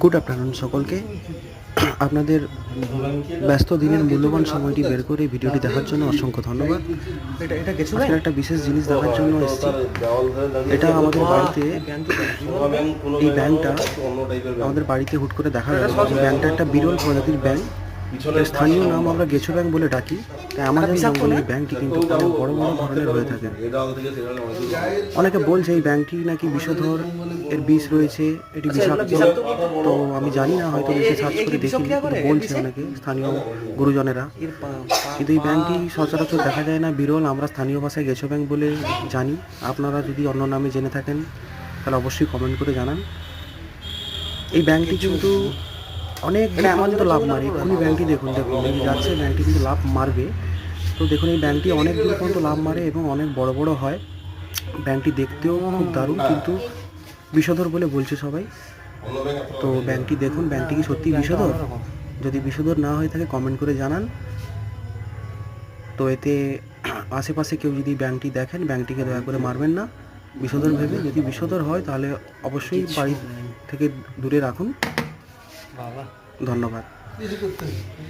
Good afternoon সকলকে। আপনাদের ব্যস্ত দিনের মূল্যবান সময়টি বের করে ভিডিওটি দেখার জন্য অসংখ্য ধন্যবাদ। একটা বিশেষ জিনিস দেখার জন্য এসেছি। এটা আমাদের বাড়িতে এই ব্যাংকটা আমাদের বাড়িতে হুট করে দেখা গেল। ব্যাংকটা একটা বিরল প্রজাতির ব্যাংক। স্থানীয় নাম আমরা গেছো ব্যাংক বলে ডাকি তাই আমাদের জঙ্গলে এই ব্যাংকটি কিন্তু অনেক বড় বড় ধরনের হয়ে থাকে। অনেকে বলছে এই ব্যাংকটি নাকি বিষধর এর বিষ রয়েছে এটি বিষাক্ত। তো আমি জানি না হয়তো বেশি সার্চ করে কিন্তু বলছে অনেকে স্থানীয় গুরুজনেরা। কিন্তু এই ব্যাংকটি সচরাচর দেখা যায় না বিরল। আমরা স্থানীয় ভাষায় গেছো ব্যাংক বলে জানি। আপনারা যদি অন্য নামে জেনে থাকেন তাহলে অবশ্যই কমেন্ট করে জানান। এই ব্যাংকটি কিন্তু অনেক আমার তো লাভ মারে এক্ষুনি ব্যাংকটি দেখুন দেখুন যাচ্ছে ব্যাংকটি কিন্তু লাভ মারবে। তো দেখুন এই ব্যাংকটি অনেক দূর পর্যন্ত লাভ মারে এবং অনেক বড় বড় হয়। ব্যাংকটি দেখতেও খুব দারুণ কিন্তু বিষধর বলে বলছে সবাই। তো ব্যাংকটি দেখুন ব্যাংকটি কি সত্যি বিষধর? যদি বিষধর না হয়ে থাকে কমেন্ট করে জানান। তো এতে আশেপাশে কেউ যদি ব্যাংকটি দেখেন ব্যাংকটিকে দয়া করে মারবেন না। বিষধর ভেবে যদি বিষধর হয় তাহলে অবশ্যই বাড়ি থেকে দূরে রাখুন। ধন্যবাদ।